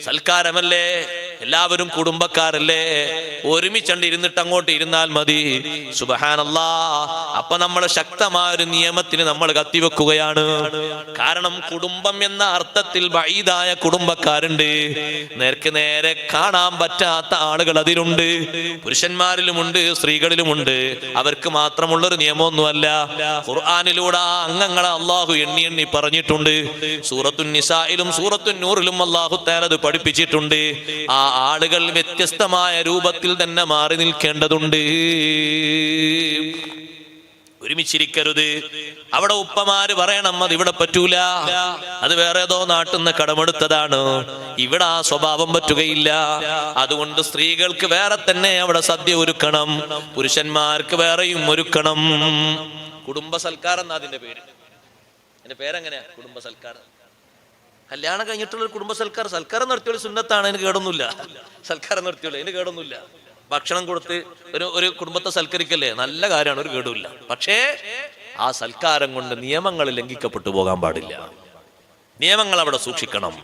സൽക്കാരമല്ലേ? എല്ലാവരും കുടുംബക്കാരല്ലേ? ഒരുമിച്ചണ്ട് ഇരുന്നിട്ട് അങ്ങോട്ട് ഇരുന്നാൽ മതി. സുബഹാനല്ലാ. അപ്പൊ നമ്മൾ ശക്തമായ ഒരു നിയമത്തിന് നമ്മൾ കത്തിവെക്കുകയാണ്. കാരണം കുടുംബം എന്ന അർത്ഥത്തിൽ വൈതായ കുടുംബക്കാരുണ്ട്. നേർക്ക് നേരെ കാണാൻ പറ്റാത്ത ആളുകൾ അതിലുണ്ട്. പുരുഷന്മാരിലുമുണ്ട് സ്ത്രീകളിലുമുണ്ട്. അവർക്ക് മാത്രമുള്ള ഒരു നിയമമൊന്നുമല്ല. ഖുർആാനിലൂടെ ആ അംഗങ്ങളെ അള്ളാഹു എണ്ണി എണ്ണി പറഞ്ഞിട്ടുണ്ട്. സൂറത്തു നിസായിലും സൂറത്തു നൂറിലും അള്ളാഹു തേനത് പഠിപ്പിച്ചിട്ടുണ്ട്. ആ ആളുകൾ വ്യത്യസ്തമായ രൂപത്തിൽ തന്നെ മാറി നിൽക്കേണ്ടതുണ്ട്. ഒരുമിച്ചിരിക്കരുത്. അവിടെ ഉപ്പമാര് പറയണം അത് ഇവിടെ പറ്റൂല. അത് വേറെ ഏതോ നാട്ടിൽ നിന്ന് കടമെടുത്തതാണ്. ഇവിടെ ആ സ്വഭാവം പറ്റുകയില്ല. അതുകൊണ്ട് സ്ത്രീകൾക്ക് വേറെ തന്നെ അവിടെ സദ്യ ഒരുക്കണം. പുരുഷന്മാർക്ക് വേറെയും ഒരുക്കണം. കുടുംബ സൽക്കാരം എന്നാ അതിന്റെ പേര്? എന്റെ പേരെങ്ങനെയാ കുടുംബ സൽക്കാരം കല്യാണം കഴിഞ്ഞിട്ടുള്ള കുടുംബ സൽക്കാരം സൽക്കാരം നടത്തിയുള്ള സുന്നത്താണ് അതിന് കേടൊന്നുമില്ല. സൽക്കാരം നടത്തിയുള്ള അതിന് കേടൊന്നുമില്ല. ഭക്ഷണം കൊടുത്ത് ഒരു ഒരു കുടുംബത്തെ സൽക്കരിക്കല്ലേ? നല്ല കാര്യമാണ് ഒരു കേടുമില്ല. പക്ഷേ ആ സൽക്കാരം കൊണ്ട് നിയമങ്ങൾ ലംഘിക്കപ്പെട്ടു പോകാൻ പാടില്ല. നിയമങ്ങൾ അവിടെ സൂക്ഷിക്കണം.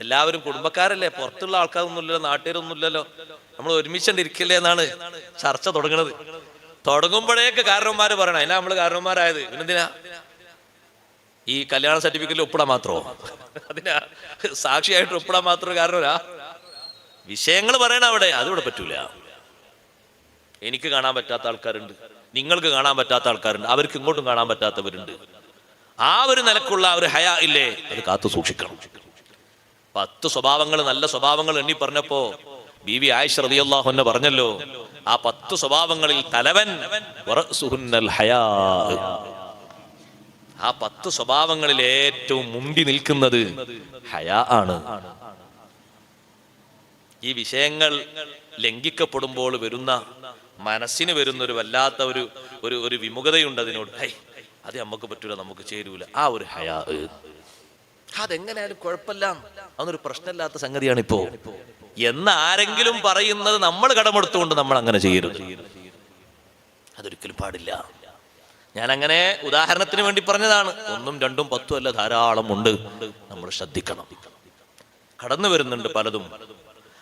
എല്ലാവരും കുടുംബക്കാരല്ലേ? പുറത്തുള്ള ആൾക്കാരൊന്നുമില്ലല്ലോ നാട്ടുകാരൊന്നുമില്ലല്ലോ. നമ്മൾ ഒരുമിച്ചുണ്ടിരിക്കില്ലേ എന്നാണ് ചർച്ച തുടങ്ങുന്നത് തുടങ്ങുമ്പോഴേക്ക് കാരണവന്മാര് പറയണം അതിനാ നമ്മൾ കാരണവന്മാരായത്? പിന്നെന്തിനാ? ഈ കല്യാണ സർട്ടിഫിക്കറ്റിൽ ഒപ്പിടാൻ മാത്രമോ അതിനാ സാക്ഷിയായിട്ട് ഒപ്പിടാൻ മാത്രം കാരണമല്ല വിഷയങ്ങൾ പറയണ അവിടെ അതിവിടെ പറ്റൂല. എനിക്ക് കാണാൻ പറ്റാത്ത ആൾക്കാരുണ്ട്. നിങ്ങൾക്ക് കാണാൻ പറ്റാത്ത ആൾക്കാരുണ്ട്. അവർക്ക് ഇങ്ങോട്ടും കാണാൻ പറ്റാത്തവരുണ്ട്. ആ ഒരു നിലക്കുള്ള ഒരു ഹയ ഇല്ലേ? അത് കാത്തു സൂക്ഷിക്കണം. പത്ത് സ്വഭാവങ്ങൾ നല്ല സ്വഭാവങ്ങൾ എണ്ണി പറഞ്ഞപ്പോ ബി വി ആയിഷ റളിയല്ലാഹു എന്നെ പറഞ്ഞല്ലോ ആ പത്ത് സ്വഭാവങ്ങളിൽ തലവൻ ഹയാ. ആ പത്ത് സ്വഭാവങ്ങളിൽ ഏറ്റവും മുമ്പി നിൽക്കുന്നത് ഹയാ ആണ്. ഈ വിഷയങ്ങൾ ലംഘിക്കപ്പെടുമ്പോൾ വരുന്ന മനസ്സിന് വരുന്ന ഒരു വല്ലാത്ത ഒരു ഒരു ഒരു വിമുഖതയുണ്ട് അതിനോട്. ഹൈ അത് നമുക്ക് പറ്റൂല നമുക്ക് ചേരൂല. ആ ഒരു ഹയാ. അതെങ്ങനെയാലും കുഴപ്പമില്ല. അതൊരു പ്രശ്നമില്ലാത്ത സംഗതിയാണ് ഇപ്പോ എന്ന് ആരെങ്കിലും പറയുന്നത് നമ്മൾ കടമെടുത്തുകൊണ്ട് നമ്മൾ അങ്ങനെ ചെയ്യരുത്. അതൊരിക്കലും പാടില്ല. ഞാൻ അങ്ങനെ ഉദാഹരണത്തിന് വേണ്ടി പറഞ്ഞതാണ്. ഒന്നും രണ്ടും പത്തും അല്ല ധാരാളം ഉണ്ട്. നമ്മൾ ശ്രദ്ധിക്കണം. കടന്നു വരുന്നുണ്ട് പലതും.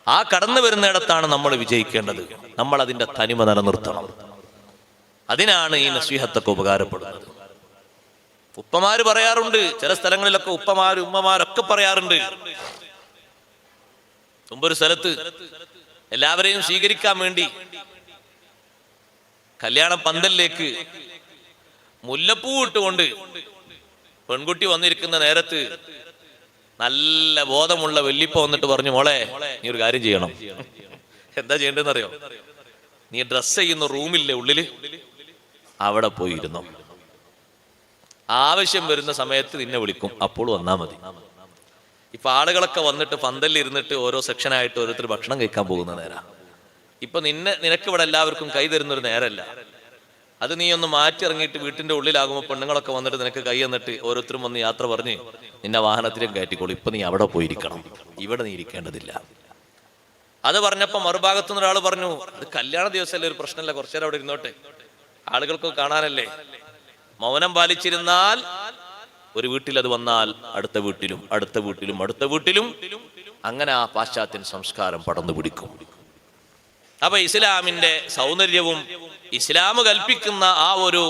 ആ കടന്നു വരുന്നിടത്താണ് നമ്മൾ വിജയിക്കേണ്ടത്. നമ്മൾ അതിന്റെ തനിമ നിലനിർത്തണം. അതിനാണ് ഈ നസീഹത്തൊക്കെ ഉപകാരപ്പെടുന്നത്. ഉപ്പമാര് പറയാറുണ്ട് ചില സ്ഥലങ്ങളിലൊക്കെ ഉപ്പമാര് ഉമ്മമാരൊക്കെ പറയാറുണ്ട്. മുമ്പൊരു സ്ഥലത്ത് എല്ലാവരെയും സ്വീകരിക്കാൻ വേണ്ടി കല്യാണ പന്തലിലേക്ക് മുല്ലപ്പൂ ഇട്ടുകൊണ്ട് പെൺകുട്ടി വന്നിരിക്കുന്ന നേരത്ത് നല്ല ബോധമുള്ള വെല്ലിപ്പ വന്നിട്ട് പറഞ്ഞു മോളെ നീ ഒരു കാര്യം ചെയ്യണം. എന്താ ചെയ്യേണ്ടതെന്ന് അറിയോ നീ ഡ്രസ് ചെയ്യുന്ന റൂമില്ലേ ഉള്ളിൽ? അവിടെ പോയിരുന്നു? ആവശ്യം വരുന്ന സമയത്ത് നിന്നെ വിളിക്കും അപ്പോൾ വന്നാ മതി. ഇപ്പൊ ആളുകളൊക്കെ വന്നിട്ട് പന്തലിൽ ഇരുന്നിട്ട് ഓരോ സെക്ഷനായിട്ട് ഓരോരുത്തർ ഭക്ഷണം കഴിക്കാൻ പോകുന്ന നേരാ. ഇപ്പൊ നിന്നെ നിനക്ക് ഇവിടെ എല്ലാവർക്കും കൈ തരുന്ന ഒരു നേരല്ല. അത് നീ ഒന്ന് മാറ്റി ഇറങ്ങിയിട്ട് വീട്ടിന്റെ ഉള്ളിലാകുമ്പോൾ പെണ്ണുങ്ങളൊക്കെ വന്നിട്ട് നിനക്ക് കൈ എന്നിട്ട് ഓരോരുത്തരും വന്ന് യാത്ര പറഞ്ഞ് നിന്നെ വാഹനത്തിലും കയറ്റിക്കോളൂ. ഇപ്പൊ നീ അവിടെ പോയിരിക്കണം. ഇവിടെ നീ ഇരിക്കേണ്ടതില്ല. അത് പറഞ്ഞപ്പോ മറുഭാഗത്തു നിന്ന് ഒരാൾ പറഞ്ഞു അത് കല്യാണ ദിവസമല്ലേ ഒരു പ്രശ്നമല്ല കുറച്ചേരം അവിടെ ഇരുന്നോട്ടെ. ആളുകൾക്ക് കാണാനല്ലേ. മൗനം പാലിച്ചിരുന്നാൽ ഒരു വീട്ടിൽ അത് വന്നാൽ അടുത്ത വീട്ടിലും അടുത്ത വീട്ടിലും അടുത്ത വീട്ടിലും. അങ്ങനെ ആ പാശ്ചാത്യൻ സംസ്കാരം പടർന്നു പിടിക്കും. അപ്പൊ ഇസ്ലാമിന്റെ സൗന്ദര്യവും ഇസ്ലാം കൽപ്പിക്കുന്ന ആ ഒരു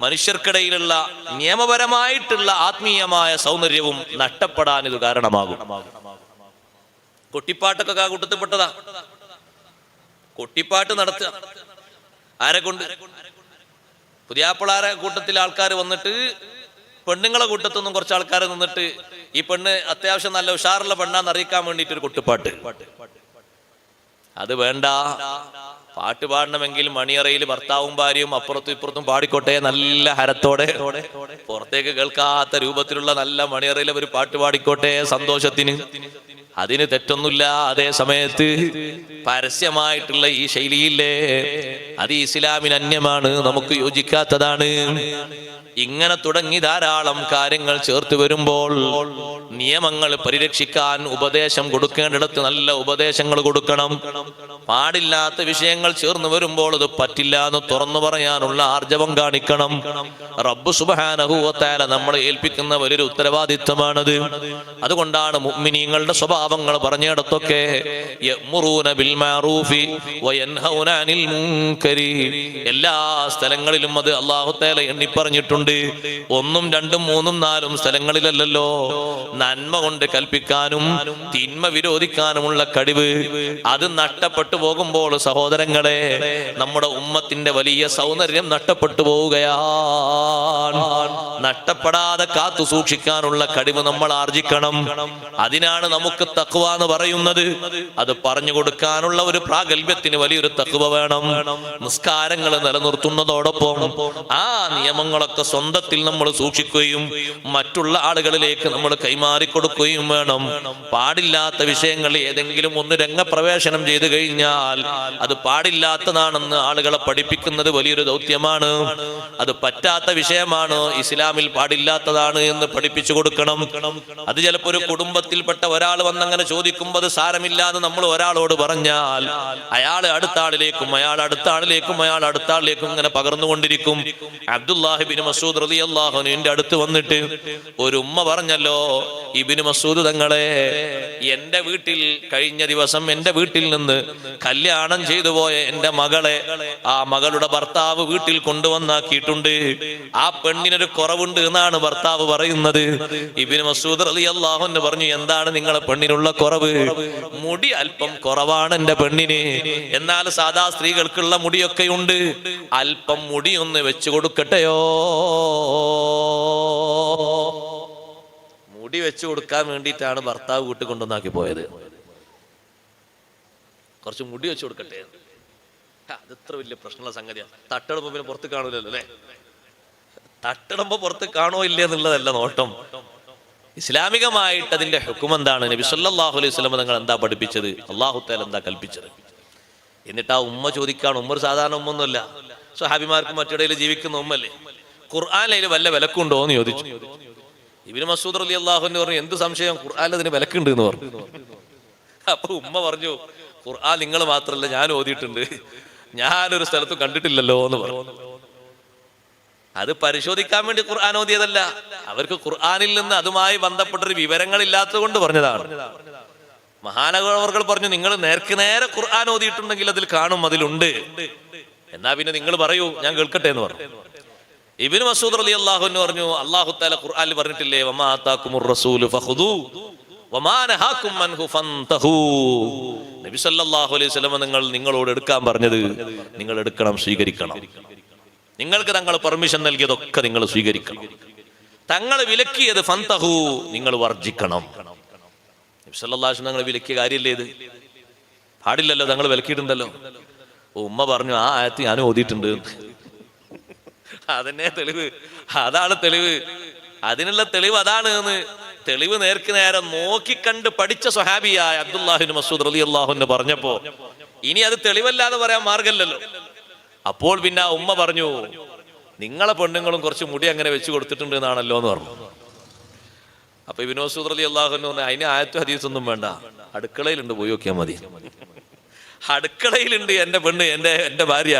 മനുഷ്യർക്കിടയിലുള്ള നിയമപരമായിട്ടുള്ള ആത്മീയമായ സൗന്ദര്യവും നഷ്ടപ്പെടാൻ ഇത് കാരണമാകും. കൊട്ടിപ്പാട്ടൊക്കെ ആ കൂട്ടത്തിൽപ്പെട്ടതാ കൊട്ടിപ്പാട്ട് നടത്തുക. ആരെ കൊണ്ട്? പുതിയാപ്പിളാരെ കൂട്ടത്തിൽ ആൾക്കാർ വന്നിട്ട് പെണ്ണുങ്ങളെ കൂട്ടത്തൊന്നും കുറച്ച് ആൾക്കാർ നിന്നിട്ട് ഈ പെണ്ണ് അത്യാവശ്യം നല്ല ഉഷാറുള്ള പെണ്ണാന്ന് അറിയിക്കാൻ വേണ്ടിയിട്ട് ഒരു കൊട്ടുപാട്ട് അത് വേണ്ട. പാട്ട് പാടണമെങ്കിൽ മണിയറയിൽ ഭർത്താവും ഭാര്യയും അപ്പുറത്തും ഇപ്പുറത്തും പാടിക്കോട്ടെ നല്ല ഹരത്തോടെ. പുറത്തേക്ക് കേൾക്കാത്ത രൂപത്തിലുള്ള നല്ല മണിയറയിൽ ഒരു പാട്ട് പാടിക്കോട്ടെ സന്തോഷത്തിന്. അതിന് തെറ്റൊന്നുമില്ല അതേ സമയത്ത് പരസ്യമായിട്ടുള്ള ഈ ശൈലിയില്ലേ? അത് ഇസ്ലാമിന് അന്യമാണ് നമുക്ക് യോജിക്കാത്തതാണ്. ഇങ്ങനെ തുടങ്ങി ധാരാളം കാര്യങ്ങൾ ചേർത്ത് വരുമ്പോൾ നിയമങ്ങൾ പരിരക്ഷിക്കാൻ ഉപദേശം കൊടുക്കേണ്ടിടത്ത് നല്ല ഉപദേശങ്ങൾ കൊടുക്കണം. പാടില്ലാത്ത വിഷയങ്ങൾ ചേർന്ന് വരുമ്പോൾ അത് പറ്റില്ല എന്ന് തുറന്നു പറയാനുള്ള ആർജവം കാണിക്കണം. റബ്ബ് സുബാനഹുവത്താല നമ്മളെ ഏൽപ്പിക്കുന്ന വലിയൊരു ഉത്തരവാദിത്വമാണത്. അതുകൊണ്ടാണ് മുഅ്മിനീങ്ങളുടെ സ്വഭാവങ്ങൾ പറഞ്ഞിടത്തൊക്കെ എല്ലാ സ്ഥലങ്ങളിലും അത് അള്ളാഹുത്തേല എണ്ണി പറഞ്ഞിട്ടുണ്ട് ഒന്നും രണ്ടും മൂന്നും നാലും സ്ഥലങ്ങളിലല്ലല്ലോ. നന്മ കൊണ്ട് കൽപ്പിക്കാനും തിന്മ വിരോധിക്കാനുമുള്ള കഴിവ് അത് നഷ്ടപ്പെട്ടു പോകുമ്പോൾ സഹോദരങ്ങളെ നമ്മുടെ ഉമ്മത്തിന്റെ വലിയ സൗന്ദര്യം നഷ്ടപ്പെട്ടു പോവുകയാണ്. നഷ്ടപ്പെടാതെ കാത്തു സൂക്ഷിക്കാനുള്ള കഴിവ് നമ്മൾ ആർജിക്കണം. അതിനാണ് നമുക്ക് തക്കുവ എന്ന് പറയുന്നത്. അത് പറഞ്ഞു കൊടുക്കാനുള്ള ഒരു പ്രാഗൽഭ്യത്തിന് വലിയൊരു തക്കുവ വേണം. നിസ്കാരങ്ങൾ നിലനിർത്തുന്നതോടൊപ്പം ആ നിയമങ്ങളൊക്കെ സ്വന്തത്തിൽ നമ്മൾ സൂക്ഷിക്കുകയും മറ്റുള്ള ആളുകളിലേക്ക് നമ്മൾ കൈമാറി കൊടുക്കുകയും വേണം. പാടില്ലാത്ത വിഷയങ്ങൾ ഏതെങ്കിലും ഒന്ന് രംഗപ്രവേശനം ചെയ്തു കഴിഞ്ഞാൽ അത് പാടില്ലാത്തതാണെന്ന് ആളുകളെ പഠിപ്പിക്കുന്നത് വലിയൊരു ദൗത്യമാണ്. അത് പറ്റാത്ത വിഷയമാണ്. ഇസ്ലാമിൽ പാടില്ലാത്തതാണ് എന്ന് പഠിപ്പിച്ചു കൊടുക്കണം. അത് ചിലപ്പോൾ ഒരു കുടുംബത്തിൽപ്പെട്ട ഒരാൾ വന്നങ്ങനെ ചോദിക്കുമ്പോൾ അത് സാരമില്ലാതെ നമ്മൾ ഒരാളോട് പറഞ്ഞാൽ അയാൾ അടുത്ത ആളിലേക്കും അയാൾ അടുത്ത ആളിലേക്കും അയാൾ അടുത്ത ആളിലേക്കും ഇങ്ങനെ പകർന്നുകൊണ്ടിരിക്കും. അബ്ദുല്ലാഹിബിൻ മസൂദ് റതി അള്ളാഹുനുവിന്റെ അടുത്ത് വന്നിട്ട് ഒരു ഉമ്മ പറഞ്ഞല്ലോ ഇബിന് മസൂദ് തങ്ങളെ എന്റെ വീട്ടിൽ കഴിഞ്ഞ ദിവസം എന്റെ വീട്ടിൽ നിന്ന് കല്യാണം ചെയ്തു പോയ എന്റെ മകളെ ആ മകളുടെ ഭർത്താവ് വീട്ടിൽ കൊണ്ടുവന്നാക്കിയിട്ടുണ്ട്. ആ പെണ്ണിനൊരു കുറവുണ്ട് എന്നാണ് ഭർത്താവ് പറയുന്നത്. ഇബിന് മസൂദ് അലി അള്ളാഹുന്ന് പറഞ്ഞു എന്താണ് നിങ്ങളെ പെണ്ണിനുള്ള കുറവ്? മുടി അല്പം കുറവാണ് എന്റെ പെണ്ണിന്. എന്നാൽ സാധാ സ്ത്രീകൾക്കുള്ള മുടിയൊക്കെ ഉണ്ട്. അല്പം മുടി ഒന്ന് വെച്ചു കൊടുക്കട്ടെയോ? മുടി വെച്ചു കൊടുക്കാൻ വേണ്ടിയിട്ടാണ് ഭർത്താവ് വീട്ടിൽ കൊണ്ടുവന്നാക്കി പോയത്. കുറച്ച് മുടി വെച്ചു കൊടുക്കട്ടെ. അത് ഇത്ര വലിയ പ്രശ്നമുള്ള സംഗതിയാണ് തട്ടിടുമ്പോ പിന്നെ പുറത്ത് കാണൂലല്ലോ അല്ലേ? തട്ടിടുമ്പോ പുറത്ത് കാണോ ഇല്ലേ എന്നുള്ളതല്ല നോട്ടം. ഇസ്ലാമികമായിട്ട് അതിന്റെ ഹുക്കും എന്താണ്? നബി സല്ലല്ലാഹു അലൈഹി വസല്ലം നിങ്ങൾ എന്താ പഠിപ്പിച്ചത്? അള്ളാഹുത്തേൽ എന്താ കൽപ്പിച്ചത്? എന്നിട്ട് ആ ഉമ്മ ചോദിക്കാണ്. ഉമ്മ ഒരു സാധാരണ ഉമ്മ ഒന്നുമല്ല. സ്വഹാബിമാർക്ക് മറ്റിടയിൽ ജീവിക്കുന്ന ഉമ്മല്ലേ? ഖുർആാനിൽ വല്ല വിലക്കുണ്ടോ എന്ന് ചോദിച്ചു. ഇബിന് മസൂദ് അലി അള്ളാഹുന്ന് പറഞ്ഞു എന്ത് സംശയം? ഖുർആാനിൽ അതിന് വിലക്കുണ്ട് എന്ന് പറഞ്ഞു. അപ്പൊ ഉമ്മ പറഞ്ഞു ഖുർആൻ നിങ്ങൾ മാത്രല്ല ഞാൻ ഓതിയിട്ടുണ്ട്. ഞാനൊരു സ്ഥലത്ത് കണ്ടിട്ടില്ലല്ലോ എന്ന് പറഞ്ഞു. അത് പരിശോധിക്കാൻ വേണ്ടി ഖുർആൻ ഓതിയതല്ല. അവർക്ക് ഖുർആനിൽ നിന്ന് അതുമായി ബന്ധപ്പെട്ടൊരു വിവരങ്ങൾ ഇല്ലാത്തത് കൊണ്ട് പറഞ്ഞതാണ്. മഹാനഗർ പറഞ്ഞു നിങ്ങൾ നേർക്ക് നേരെ ഖുർആൻ ഓതിയിട്ടുണ്ടെങ്കിൽ അതിൽ കാണും അതിലുണ്ട്. എന്നാ പിന്നെ നിങ്ങൾ പറയൂ ഞാൻ കേൾക്കട്ടെ എന്ന് പറഞ്ഞു. ഇബിന് മസൂദ് അലി അള്ളാഹു എന്ന് പറഞ്ഞു അള്ളാഹു താല ഖുർആനിൽ പറഞ്ഞിട്ടില്ലേ നബി സല്ലല്ലാഹു അലൈഹി വസല്ലം നിങ്ങൾ നിങ്ങളോട് എടുക്കാൻ പറഞ്ഞത് നിങ്ങൾ എടുക്കണം സ്വീകരിക്കണം. നിങ്ങൾക്ക് തങ്ങൾ പെർമിഷൻ നൽകിയതൊക്കെ നിങ്ങൾ സ്വീകരിക്കണം. തങ്ങൾ വിലക്കിയത് ഫന്തഹു നിങ്ങൾ വർജിക്കണം നബി സല്ലല്ലാഹു വിലക്കിയ കാര്യമില്ലേ ഇത്? പാടില്ലല്ലോ തങ്ങൾ വിലക്കിയിട്ടുണ്ടല്ലോ. ഉമ്മ പറഞ്ഞു ആ ആയത്ത് ഞാൻ ഓതിയിട്ടുണ്ട്. അതന്നെ തെളിവ്. അതാണ് തെളിവ്. അതിനുള്ള തെളിവ് അതാണ് എന്ന് തെളിവ് നേർക്ക് നേരെ നോക്കിക്കണ്ട് പഠിച്ച സ്വഹാബിയായ അബ്ദുല്ലാഹിന് മസൂദ് അലി അള്ളാഹുന്ന് പറഞ്ഞപ്പോ ഇനി അത് തെളിവല്ലാതെ പറയാൻ മാർഗമല്ലല്ലോ. അപ്പോൾ പിന്നെ ആ ഉമ്മ പറഞ്ഞു നിങ്ങളെ പെണ്ണുങ്ങളും കുറച്ച് മുടി അങ്ങനെ വെച്ച് കൊടുത്തിട്ടുണ്ട് എന്നാണല്ലോ എന്ന് പറഞ്ഞു. അപ്പൊ ഇബിൻ മസൂദ് അലി അള്ളാഹുന്ന് പറഞ്ഞു അതിന് ആയത്തു ഹദീസൊന്നും വേണ്ട. അടുക്കളയിലുണ്ട് പോയി നോക്കിയാൽ മതി. അടുക്കളയിലുണ്ട് എന്റെ പെണ്ണ് എന്റെ എന്റെ ഭാര്യ.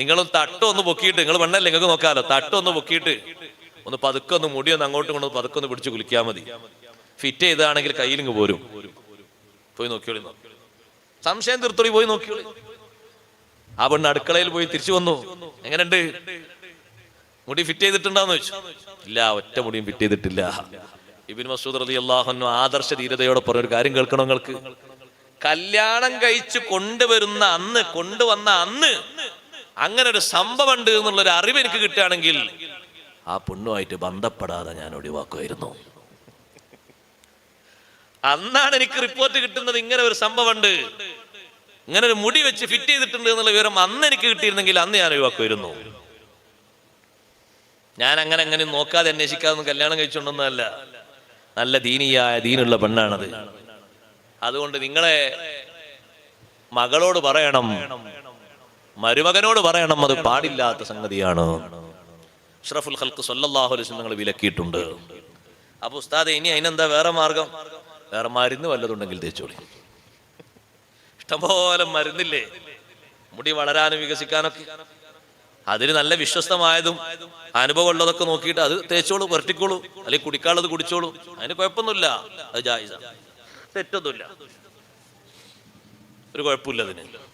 നിങ്ങളും തട്ടൊന്ന് പൊക്കിയിട്ട് നിങ്ങൾ പെണ്ണല്ലേ നിങ്ങൾക്ക് നോക്കാമല്ലോ തട്ടൊന്ന് പൊക്കിയിട്ട്. ഒന്ന് പതുക്കെ ഒന്ന് മുടി ഒന്ന് അങ്ങോട്ടും കൊണ്ട് പതുക്കെ ഒന്ന് പിടിച്ച് കുളിക്കാൽ മതി. ഫിറ്റ് ചെയ്താണെങ്കിൽ കയ്യിലിങ്ങ് പോരും. പോയി നോക്കിയോളി സംശയം തീർത്തോളി പോയി നോക്കിയോളി. ആ പെണ്ണ് അടുക്കളയിൽ പോയി തിരിച്ചു വന്നു. എങ്ങനെയുണ്ട്? മുടി ഫിറ്റ് ചെയ്തിട്ടുണ്ടാന്ന് ചോദിച്ചു. ഇല്ല ഒറ്റ മുടിയും ഫിറ്റ് ചെയ്തിട്ടില്ല. ഇബിൻ മസൂദ് അലി അള്ളാഹുന്നു ആദർശ ധീരതയോടെ പറഞ്ഞ ഒരു കാര്യം കേൾക്കണം നിങ്ങൾക്ക്? കല്യാണം കഴിച്ച് കൊണ്ടുവരുന്ന അന്ന് കൊണ്ടുവന്ന അന്ന് അങ്ങനെ ഒരു സംഭവം ഉണ്ട് എന്നുള്ള ഒരു അറിവ് എനിക്ക് കിട്ടുകയാണെങ്കിൽ ആ പെണ്ണുമായിട്ട് ബന്ധപ്പെടാതെ ഞാൻ ഒഴിവാക്കുമായിരുന്നു. അന്നാണ് എനിക്ക് റിപ്പോർട്ട് കിട്ടുന്നത് ഇങ്ങനെ ഒരു സംഭവമുണ്ട്. ഇങ്ങനെ ഒരു മുടി വെച്ച് ഫിറ്റ് ചെയ്തിട്ടുണ്ട് എന്നുള്ള വിവരം അന്ന് എനിക്ക് കിട്ടിയിരുന്നെങ്കിൽ അന്ന് ഞാൻ ഒഴിവാക്കുമായിരുന്നു. ഞാൻ അങ്ങനെ അങ്ങനെ നോക്കാതെ അന്വേഷിക്കാതെ കല്യാണം കഴിച്ചുകൊണ്ടൊന്നല്ല നല്ല ദീനിയായ ദീനുള്ള പെണ്ണാണത്. അതുകൊണ്ട് നിങ്ങളെ മകളോട് പറയണം. മരുമകനോട് പറയണം അത് പാടില്ലാത്ത സംഗതിയാണ്? ഷറഫുൽ അലൈഹി വസല്ലം നിങ്ങൾ വിലക്കിയിട്ടുണ്ട്. അപ്പൊ ഉസ്താദെ ഇനി അതിനെന്താ വേറെ മാർഗം? വേറെ മരുന്ന് വല്ലതുണ്ടെങ്കിൽ തേച്ചോളി. ഇഷ്ടംപോലെ മരുന്നില്ലേ? മുടി വളരാനും വികസിക്കാനൊക്കെ. അതിന് നല്ല വിശ്വസ്തമായതും അനുഭവമുള്ളതൊക്കെ നോക്കിയിട്ട് അത് തേച്ചോളൂ പുരട്ടിക്കോളൂ അല്ലെങ്കിൽ കുടിക്കാനുള്ളത് കുടിച്ചോളൂ. അതിന് കുഴപ്പമൊന്നുമില്ല. അത് ജായിസ. തെറ്റൊന്നുമില്ല. ഒരു കുഴപ്പമില്ല അതിന്.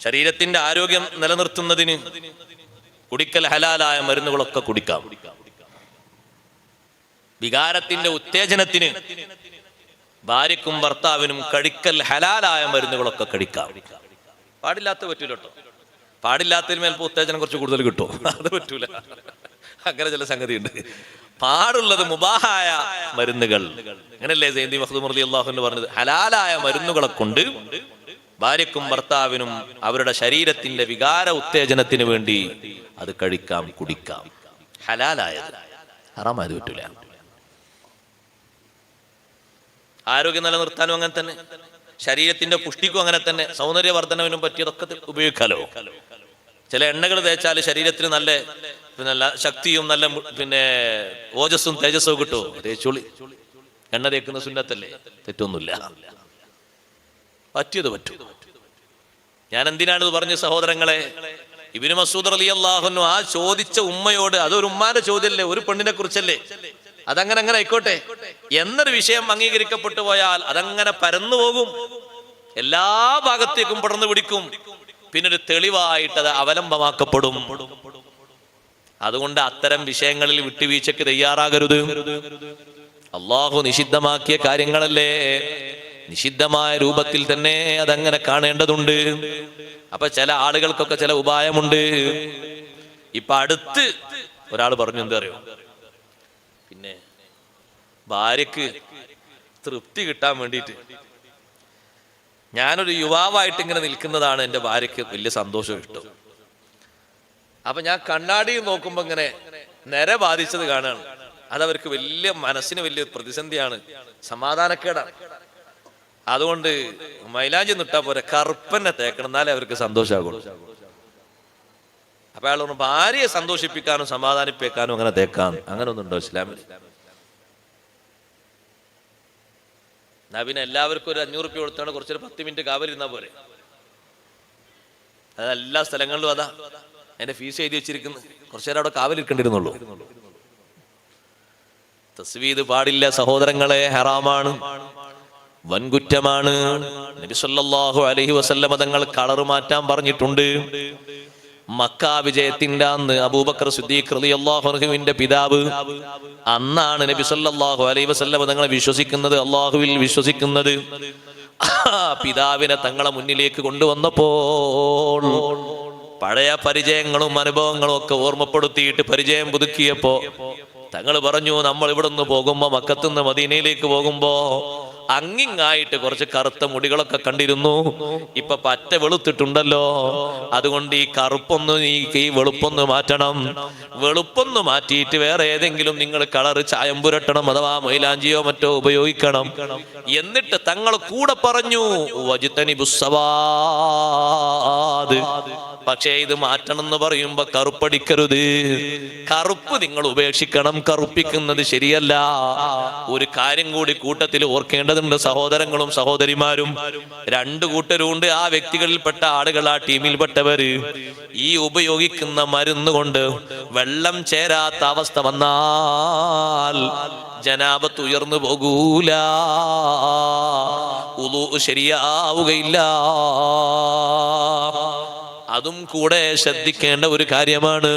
ശരീരത്തിന്റെ ആരോഗ്യം നിലനിർത്തുന്നതിന് കുടിക്കൽ ഹലാലായ മരുന്നുകളൊക്കെ കുടിക്കാം. വികാരത്തിന്റെ ഉത്തേജനത്തിന് ഭാര്യക്കും ഭർത്താവിനും കഴിക്കൽ ഹലാലായ മരുന്നുകളൊക്കെ കഴിക്കാം പാടില്ലാത്ത പറ്റൂല കേട്ടോ. പാടില്ലാത്തതിന് മേൽപ്പോ ഉത്തേജനം കുറച്ച് കൂടുതൽ കിട്ടും അത് പറ്റൂല. അങ്ങനെ ചില സംഗതിയുണ്ട്. പാടുള്ളത് മുബാഹായ മരുന്നുകൾ. അങ്ങനല്ലേ ജയന്തി മഹദൂർ അള്ളാഹു പറഞ്ഞത്? ഹലാലായ മരുന്നുകളെ കൊണ്ട് ഭാര്യക്കും ഭർത്താവിനും അവരുടെ ശരീരത്തിന്റെ വികാര ഉത്തേജനത്തിന് വേണ്ടി അത് കഴിക്കാം കുടിക്കാം. ഹലാലായത്. ഹറാമായത് പറ്റൂല. ആരോഗ്യം നിലനിർത്താനും അങ്ങനെ തന്നെ. ശരീരത്തിന്റെ പുഷ്ടിക്കും അങ്ങനെ തന്നെ. സൗന്ദര്യവർദ്ധനവിനും പറ്റിയതൊക്കെ ഉപയോഗിക്കാലോ? ചില എണ്ണകൾ തേച്ചാൽ ശരീരത്തിന് നല്ല പിന്നെ ശക്തിയും നല്ല പിന്നെ ഓജസ്സും തേജസ്സും കിട്ടുമോ തേച്ചോളി. എണ്ണ തേക്കുന്ന സുന്നത്തല്ലേ? തെറ്റൊന്നുമില്ല. പറ്റിയത് പറ്റൂ. ഞാൻ എന്തിനാണ് ഇത് പറഞ്ഞ സഹോദരങ്ങളെ? ഇബിന് മസൂദ് അലി അള്ളാഹുനു ആ ചോദിച്ച ഉമ്മയോട് അതൊരു ഉമ്മാന്റെ ചോദ്യമല്ലേ ഒരു പെണ്ണിനെ കുറിച്ചല്ലേ അതങ്ങനെ അങ്ങനെ ആയിക്കോട്ടെ. എന്നൊരു വിഷയം അംഗീകരിക്കപ്പെട്ടു പോയാൽ അതങ്ങനെ പരന്നു പോകും. എല്ലാ ഭാഗത്തേക്കും പടർന്നു പിടിക്കും. പിന്നെ ഒരു തെളിവായിട്ട് അത് അവലംബമാക്കപ്പെടും. അതുകൊണ്ട് അത്തരം വിഷയങ്ങളിൽ വിട്ടുവീഴ്ചയ്ക്ക് തയ്യാറാകരുത്. അള്ളാഹു നിഷിദ്ധമാക്കിയ കാര്യങ്ങളല്ലേ? നിഷിദ്ധമായ രൂപത്തിൽ തന്നെ അതങ്ങനെ കാണേണ്ടതുണ്ട്. അപ്പൊ ചില ആളുകൾക്കൊക്കെ ചില ഉപായമുണ്ട്. ഇപ്പൊ അടുത്ത് ഒരാൾ പറഞ്ഞു എന്താ അറിയോ? പിന്നെ ഭാര്യക്ക് തൃപ്തി കിട്ടാൻ വേണ്ടിയിട്ട് ഞാനൊരു യുവാവായിട്ട് ഇങ്ങനെ നിൽക്കുന്നതാണ് എന്റെ ഭാര്യക്ക് വലിയ സന്തോഷം കിട്ടും. അപ്പൊ ഞാൻ കണ്ണാടിയിൽ നോക്കുമ്പോ ഇങ്ങനെ നിര ബാധിച്ചത് കാണാണ്. അതവർക്ക് വലിയ മനസ്സിന് വലിയ പ്രതിസന്ധിയാണ്. സമാധാനക്കേടാണ് അതുകൊണ്ട് മൈലാഞ്ചി നിട്ടാ പോരെ കറുപ്പന്നെ തേക്കണം എന്നാലേ അവർക്ക് സന്തോഷമാകുള്ളൂ അപ്പൊ അയാൾ ഭാര്യയെ സന്തോഷിപ്പിക്കാനും സമാധാനിപ്പിക്കാനും അങ്ങനെ തേക്കാൻ അങ്ങനെ ഒന്നുണ്ടോ ഇസ്ലാമിൽ എന്നാ എല്ലാവർക്കും ഒരു അഞ്ഞൂറ് രൂപ കൊടുത്താണ് കുറച്ചൊരു പത്ത് മിനിറ്റ് കാവലിരുന്നാ പോലെ അത് എല്ലാ സ്ഥലങ്ങളിലും അതാ. എന്റെ ഫീസ് എഴുതി വെച്ചിരിക്കുന്നു. കുറച്ചു അവിടെ കാവലിരിക്കേണ്ടിരുന്നുള്ളൂ തസ്വീദ് പാടില്ല സഹോദരങ്ങളെ ഹറാമാണ് വൻകുറ്റമാണ്. നബി അലഹി വസല്ലമ തങ്ങൾ കളർ മാറ്റാൻ പറഞ്ഞിട്ടുണ്ട്. മക്ക വിജയത്തിന്റെ അന്ന് അബൂബക്കർ സിദ്ദീഖ് പിതാവ് അന്നാണ് നബി സല്ലല്ലാഹു അലൈഹി വസല്ലമ തങ്ങളെ വിശ്വസിക്കുന്നത് അള്ളാഹുവിൽ വിശ്വസിക്കുന്നത്. പിതാവിനെ തങ്ങളെ മുന്നിലേക്ക് കൊണ്ടുവന്നപ്പോൾ പഴയ പരിചയങ്ങളും അനുഭവങ്ങളും ഒക്കെ ഓർമ്മപ്പെടുത്തിയിട്ട് പരിചയം പുതുക്കിയപ്പോ തങ്ങൾ പറഞ്ഞു നമ്മൾ ഇവിടുന്ന് പോകുമ്പോ മക്കത്തുനിന്ന് മദീനയിലേക്ക് പോകുമ്പോ അങ്ങിങ്ങായിട്ട് കുറച്ച് കറുത്ത മുടികളൊക്കെ കണ്ടിരുന്നു. ഇപ്പൊ പറ്റ വെളുത്തിട്ടുണ്ടല്ലോ. അതുകൊണ്ട് ഈ കറുപ്പൊന്ന് ഈ വെളുപ്പൊന്ന് മാറ്റണം. വെളുപ്പൊന്ന് മാറ്റിയിട്ട് വേറെ ഏതെങ്കിലും നിങ്ങൾ കളർ ചായം പുരട്ടണം അഥവാ മൈലാഞ്ചിയോ മറ്റോ ഉപയോഗിക്കണം. എന്നിട്ട് തങ്ങൾ കൂടെ പറഞ്ഞു വജിത്തനി പക്ഷേ ഇത് മാറ്റണം എന്ന് പറയുമ്പോ കറുപ്പടിക്കരുത്. കറുപ്പ് നിങ്ങൾ ഉപേക്ഷിക്കണം. കറുപ്പിക്കുന്നത് ശരിയല്ല. ഒരു കാര്യം കൂടി കൂട്ടത്തിൽ ഓർക്കേണ്ടതുണ്ട് സഹോദരങ്ങളും സഹോദരിമാരും. രണ്ട് കൂട്ടരുണ്ട്. ആ വ്യക്തികളിൽപ്പെട്ട ആളുകൾ ആ ടീമിൽപ്പെട്ടവര് ഈ ഉപയോഗിക്കുന്ന മരുന്ന് കൊണ്ട് വെള്ളം ചേരാത്ത അവസ്ഥ വന്നാൽ ജനാപത്ത് ഉയർന്നു പോകൂല. ഉളു ശരിയാവുകയില്ല. അതും കൂടെ ശ്രദ്ധിക്കേണ്ട ഒരു കാര്യമാണ്.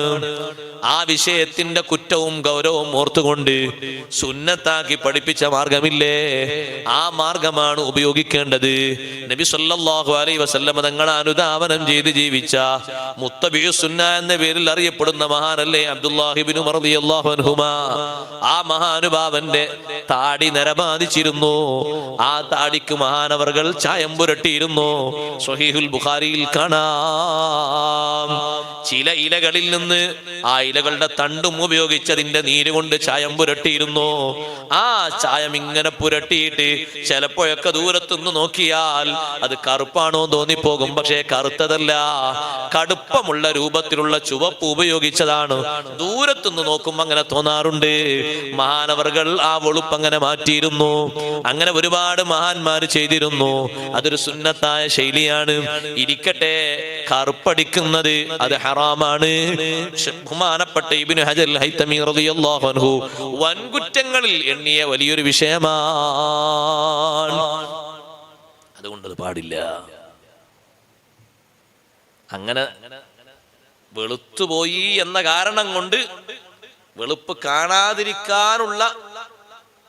ആ വിഷയത്തിന്റെ കുറ്റവും ഗൗരവവും ഓർത്തുകൊണ്ട് സുന്നത്താക്കി പഠിപ്പിച്ച മാർഗമില്ലേ? ആ മാർഗമാണ് ഉപയോഗിക്കേണ്ടത്. നബി സല്ലല്ലാഹു അലൈഹി വസല്ലമ തങ്ങളെ അനുധാവനം ചെയ്ത് ജീവിച്ച മുത്തബി സുന്ന എന്ന പേരിൽ അറിയപ്പെടുന്ന മഹാനല്ലേ അബ്ദുല്ലാഹിബിനു റളിയല്ലാഹു അൻഹുമാ. ആ മഹാനുഭാവന്റെ താടി നരബാധിച്ചിരുന്നു. ആ താടിക്ക് മഹാനവർകൾ ചായം പുരട്ടിയിരുന്നു. സ്വഹീഹുൽ ബുഖാരിയിൽ കാണാം. ചില ഇലകളിൽ നിന്ന് ആ ഇലകളുടെ തണ്ടും ഉപയോഗിച്ചതിന്റെ നീര് കൊണ്ട് ചായം പുരട്ടിയിരുന്നു. ആ ചായം ഇങ്ങനെ പുരട്ടിയിട്ട് ചിലപ്പോഴൊക്കെ ദൂരത്തുനിന്ന് നോക്കിയാൽ അത് കറുപ്പാണോ തോന്നിപ്പോകും. പക്ഷേ കറുത്തതല്ല കടുപ്പമുള്ള രൂപത്തിലുള്ള ചുവപ്പ് ഉപയോഗിച്ചതാണ്. ദൂരത്തുനിന്ന് നോക്കുമ്പോൾ അങ്ങനെ തോന്നാറുണ്ട്. മഹാനവർകൾ ആ വെളുപ്പ് അങ്ങനെ മാറ്റിയിരുന്നു. അങ്ങനെ ഒരുപാട് മഹാന്മാർ ചെയ്തിരുന്നു. അതൊരു സുന്നത്തായ ശൈലിയാണ്. ഇരിക്കട്ടെ കറുപ്പടിക്കുന്നത് അത് ഹറാമാണ്. ഷ- ബഹുമാനപ്പെട്ട ഇബ്നു അൻഹു വൻകുറ്റങ്ങളിൽ എണ്ണിയ വലിയൊരു വിഷയമാണ്. അതുകൊണ്ടത് പാടില്ല. അങ്ങനെ വെളുത്തുപോയി എന്ന കാരണം കൊണ്ട് വെളുപ്പ് കാണാതിരിക്കാനുള്ള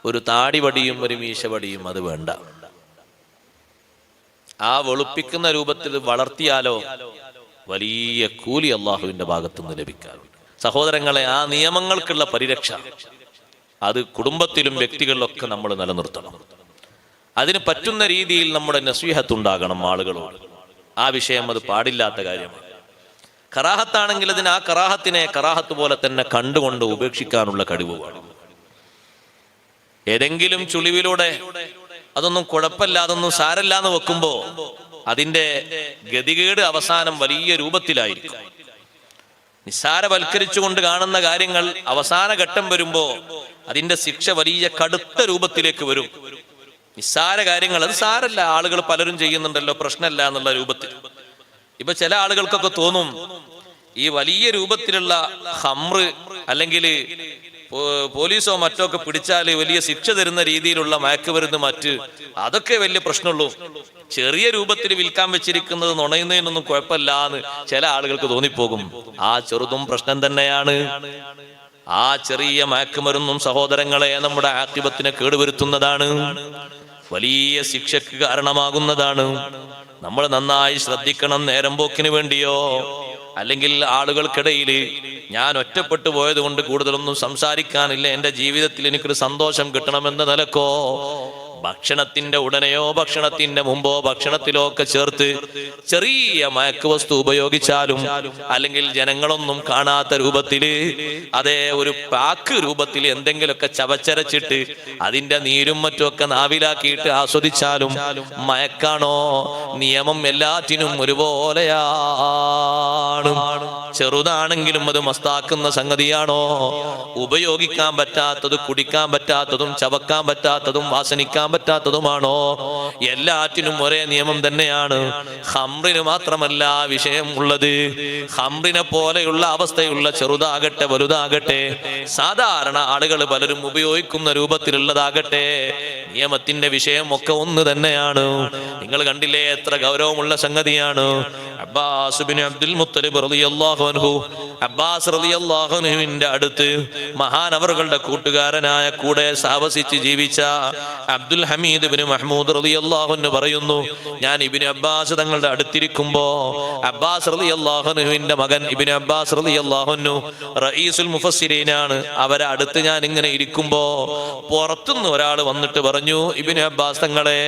ഒരു താടിവടിയും ഒരു മീശവടിയും അത് വേണ്ട. ആ വെളുപ്പിക്കുന്ന രൂപത്തിൽ വളർത്തിയാലോ വലിയ കൂലി അള്ളാഹുവിന്റെ ഭാഗത്തുനിന്ന് ലഭിക്കാം സഹോദരങ്ങളെ ആ നിയമങ്ങൾക്കുള്ള പരിരക്ഷ. അത് കുടുംബത്തിലും വ്യക്തികളിലൊക്കെ നമ്മൾ നിലനിർത്തണം. അതിന് പറ്റുന്ന രീതിയിൽ നമ്മുടെ നസ്വീഹത്തുണ്ടാകണം ആളുകളോട്. ആ വിഷയം അത് പാടില്ലാത്ത കാര്യമാണ്. കറാഹത്താണെങ്കിൽ അതിന് ആ കറാഹത്തിനെ കറാഹത്ത് പോലെ തന്നെ കണ്ടുകൊണ്ട് ഉപേക്ഷിക്കാനുള്ള കഴിവ് വേണം. ഏതെങ്കിലും ചുളിവിലൂടെ അതൊന്നും കുഴപ്പമില്ല അതൊന്നും സാരല്ല എന്ന് വെക്കുമ്പോ അതിന്റെ ഗതികേട് അവസാനം വലിയ രൂപത്തിലായിരിക്കും. നിസ്സാരവൽക്കരിച്ചുകൊണ്ട് കാണുന്ന കാര്യങ്ങൾ അവസാന ഘട്ടം വരുമ്പോ അതിന്റെ ശിക്ഷ വലിയ കടുത്ത രൂപത്തിലേക്ക് വരും. നിസ്സാര കാര്യങ്ങൾ അത് സാരല്ല ആളുകൾ പലരും ചെയ്യുന്നുണ്ടല്ലോ പ്രശ്നമല്ല എന്നുള്ള രൂപത്തിൽ. ഇപ്പൊ ചില ആളുകൾക്കൊക്കെ തോന്നും ഈ വലിയ രൂപത്തിലുള്ള ഹമ്ര് അല്ലെങ്കിൽ പോലീസോ മറ്റോ ഒക്കെ പിടിച്ചാൽ വലിയ ശിക്ഷ തരുന്ന രീതിയിലുള്ള മയക്കുമരുന്ന് മറ്റ് അതൊക്കെ വലിയ പ്രശ്നമുള്ളൂ. ചെറിയ രൂപത്തിൽ വിൽക്കാൻ വെച്ചിരിക്കുന്നത് നുണയുന്നതിനൊന്നും കുഴപ്പമില്ല എന്ന് ചില ആളുകൾക്ക് തോന്നിപ്പോകും. ആ ചെറുതും പ്രശ്നം തന്നെയാണ്. ആ ചെറിയ മയക്കുമരുന്നും സഹോദരങ്ങളെ നമ്മുടെ ആക്തിപത്തിനെ കേടുവരുത്തുന്നതാണ്. വലിയ ശിക്ഷക്ക് കാരണമാകുന്നതാണ്. നമ്മൾ നന്നായി ശ്രദ്ധിക്കണം നേരം പോക്കിന് വേണ്ടിയോ? അല്ലെങ്കിൽ ആളുകൾക്കിടയിൽ ഞാൻ ഒറ്റപ്പെട്ടു പോയത് കൊണ്ട് കൂടുതലൊന്നും സംസാരിക്കാനില്ല. എന്റെ ജീവിതത്തിൽ എനിക്കൊരു സന്തോഷം കിട്ടണമെന്ന നിലക്കോ ഭക്ഷണത്തിന്റെ ഉടനെയോ ഭക്ഷണത്തിന്റെ മുമ്പോ ഭക്ഷണത്തിലോ ഒക്കെ ചേർത്ത് ചെറിയ മയക്കുവസ്തു ഉപയോഗിച്ചാലും അല്ലെങ്കിൽ ജനങ്ങളൊന്നും കാണാത്ത രൂപത്തിൽ അതേ ഒരു പാക്ക് രൂപത്തിൽ എന്തെങ്കിലുമൊക്കെ ചവച്ചരച്ചിട്ട് അതിന്റെ നീരും മറ്റുമൊക്കെ നാവിലാക്കിയിട്ട് ആസ്വദിച്ചാലും മയക്കാണോ? നിയമം എല്ലാറ്റിനും ഒരുപോലെയാണ്. ചെറുതാണെങ്കിലും അത് മസ്താക്കുന്ന സംഗതിയാണോ? ഉപയോഗിക്കാൻ പറ്റാത്തത് കുടിക്കാൻ പറ്റാത്തതും ചവക്കാൻ പറ്റാത്തതും വാസനിക്കാൻ പറ്റാത്തതുമാണോ? എല്ലാറ്റിനും ഒരേ നിയമം തന്നെയാണ്. ഹംറിന് മാത്രമല്ല വിഷയം ഉള്ളത്. ഹംറിനെ പോലെയുള്ള അവസ്ഥയുള്ള ചെറുതാകട്ടെ വലുതാകട്ടെ സാധാരണ ആളുകൾ പലരും ഉപയോഗിക്കുന്ന രൂപത്തിലുള്ളതാകട്ടെ നിയമത്തിന്റെ വിഷയം ഒക്കെ ഒന്ന് തന്നെയാണ്. നിങ്ങൾ കണ്ടില്ലേ എത്ര ഗൗരവമുള്ള സംഗതിയാണ്. അബ്ബാസ് അബ്ദുൽ മുത്തലിബ് റളിയല്ലാഹു അൻഹു അബ്ബാസ് റളിയല്ലാഹു അൻഹുവിന്റെ അടുത്ത് മഹാനവറുകളുടെ കൂട്ടുകാരനായ കൂടെ സാവസിച്ച് ജീവിച്ച അബ്ദുൽ ഹമീദ് ഇബിന് മഹ്മൂദ് റളിയല്ലാഹു അൻഹു പറയുന്നു ഞാൻ ഇബിന് അബ്ബാസ് തങ്ങളുടെ അടുത്തിരിക്കുമ്പോ അബ്ബാസ് റളിയല്ലാഹു അൻഹുവിന്റെ മകൻ ഇബിന് അബ്ബാസ് റളിയല്ലാഹു അൻഹു റഈസുൽ മുഫസ്സിരീനാണ്. അവരെ അടുത്ത് ഞാൻ ഇങ്ങനെ ഇരിക്കുമ്പോ പുറത്തുനിന്ന് ഒരാൾ വന്നിട്ട് പറഞ്ഞു ഇബിന് അബ്ബാസ് തങ്ങളെ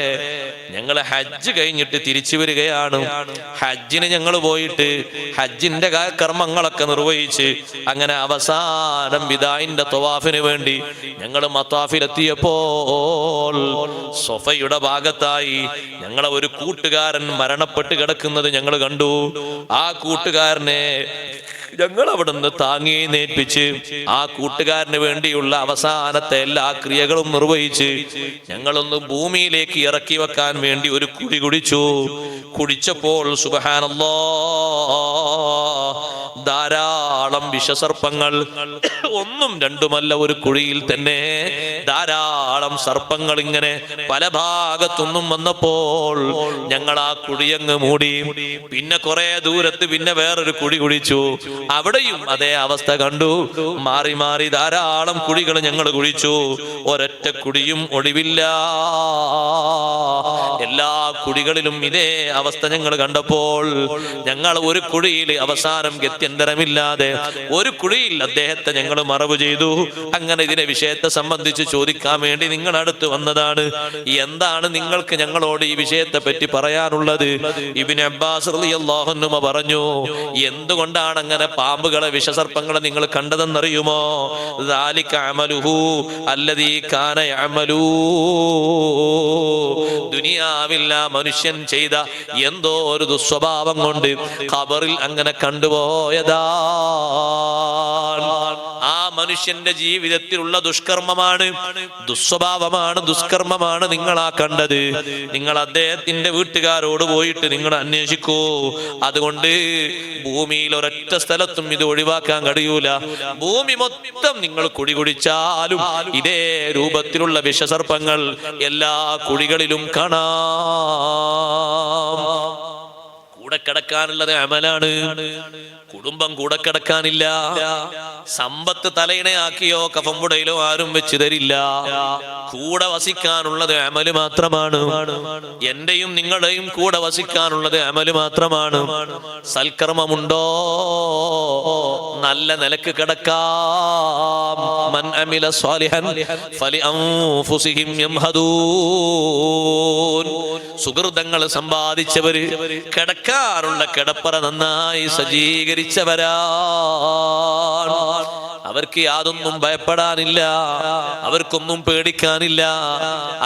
ഞങ്ങൾ ഹജ്ജ് കഴിഞ്ഞിട്ട് തിരിച്ചു വരികയാണ്. ഹജ്ജിന് ഞങ്ങൾ പോയിട്ട് ഹജ്ജിന്റെ കർമ്മങ്ങളൊക്കെ നിർവഹിച്ച് അങ്ങനെ അവസാനം വിദായിന്റെ തൊവാഫിന് വേണ്ടി ഞങ്ങൾ മത്താഫിലെത്തിയപ്പോൾ സൊഫയുടെ ഭാഗത്തായി ഞങ്ങളെ ഒരു കൂട്ടുകാരൻ മരണപ്പെട്ട് കിടക്കുന്നത് ഞങ്ങൾ കണ്ടു. ആ കൂട്ടുകാരനെ ഞങ്ങൾ അവിടുന്ന് താങ്ങി നേൽപ്പിച്ച് ആ കൂട്ടുകാരന് വേണ്ടിയുള്ള അവസാനത്തെ എല്ലാ ക്രിയകളും നിർവഹിച്ച് ഞങ്ങളൊന്ന് ഭൂമിയിലേക്ക് ഇറക്കി വെക്കാൻ വേണ്ടി ഒരു കുടി കുടിച്ചു. കുടിച്ചപ്പോൾ സുബഹാനല്ലോ ധാരാളം വിഷസർപ്പങ്ങൾ ഒന്നും രണ്ടുമല്ല ഒരു കുഴിയിൽ തന്നെ ധാരാളം സർപ്പങ്ങൾ ഇങ്ങനെ പല ഭാഗത്തുനിന്നും വന്നപ്പോൾ ഞങ്ങൾ ആ കുഴിയങ്ങ് മൂടി. പിന്നെ കുറെ ദൂരത്ത് പിന്നെ വേറൊരു കുഴി കുഴിച്ചു. അവിടെയും അതേ അവസ്ഥ കണ്ടു. മാറി മാറി ധാരാളം കുഴികൾ ഞങ്ങൾ കുഴിച്ചു. ഒരൊറ്റ കുടിയും ഒടിവില്ല. എല്ലാ കുടികളിലും ഇതേ അവസ്ഥ ഞങ്ങൾ കണ്ടപ്പോൾ ഞങ്ങൾ ഒരു കുഴിയിൽ അവസാനം ഗത്യന്തരമില്ലാതെ ഒരു കുഴിയിൽ അദ്ദേഹത്തെ ഞങ്ങൾ മറവ് ചെയ്തു. അങ്ങനെ ഇതിനെ വിഷയത്തെ സംബന്ധിച്ച് ചോദിക്കാൻ വേണ്ടി നിങ്ങൾ അടുത്ത് വന്നതാണ്. എന്താണ്? എന്താണ് നിങ്ങൾക്ക് ഞങ്ങളോട് ഈ വിഷയത്തെ പറ്റി പറയാനുള്ളത്? ഇബിൻ അബ്ബാസ് അള്ളാഹുന്നുമ പറഞ്ഞു എന്തുകൊണ്ടാണ് അങ്ങനെ പാമ്പുകളെ വിഷസർപ്പങ്ങളെ നിങ്ങൾ കണ്ടതെന്നറിയുമോ? ദുനിയാവില്ല മനുഷ്യൻ ചെയ്ത എന്തോ ഒരു ദുസ്വഭാവം കൊണ്ട് ഖബറിൽ അങ്ങനെ കണ്ടുപോയതാ. ആ മനുഷ്യന്റെ ജീവിതത്തിലുള്ള ദുഷ്കർമ്മമാണ് ദുസ്വഭാവമാണ് ദുഷ്കർമ്മ ദുഷ്കർമ്മമാണ് നിങ്ങൾ ആ കണ്ടത്. നിങ്ങൾ അദ്ദേഹത്തിന്റെ വീട്ടുകാരോട് പോയിട്ട് നിങ്ങൾ അന്വേഷിക്കൂ. അതുകൊണ്ട് ഭൂമിയിൽ ഒരൊറ്റ സ്ഥലത്തും ഇത് ഒഴിവാക്കാൻ കഴിയൂല. ഭൂമി മൊത്തം നിങ്ങൾ കുടി കുടിച്ചാലും ഇതേ രൂപത്തിലുള്ള വിഷസർപ്പങ്ങൾ എല്ലാ കുഴികളിലും കാണാം. കൂടെ കിടക്കാനുള്ളത് അമലാണ്. കുടുംബം കൂടെ കിടക്കാനില്ല. സമ്പത്ത് തലയിണയാക്കിയോ കഫമ്പുടയിലോ ആരും വെച്ച് തരില്ല. കൂടെ വസിക്കാനുള്ളത് അമൽ മാത്രമാണ്. എന്റെയും നിങ്ങളുടെയും കൂടെ വസിക്കാനുള്ളത് അമൽ മാത്രമാണ്. സൽക്കർമ്മമുണ്ടോ? നല്ല നിലയ്ക്ക് കിടക്കാം. മൻ സ്വാലിഹൻ യംഹദൂൻ. സുഹൃതങ്ങൾ സമ്പാദിച്ചവര് കിടക്കാറുള്ള കിടപ്പറ നന്നായി സജ്ജീകരിച്ചവരാ അവർക്ക് യാതൊന്നും ഭയപ്പെടാനില്ല അവർക്കൊന്നും പേടിക്കാനില്ല.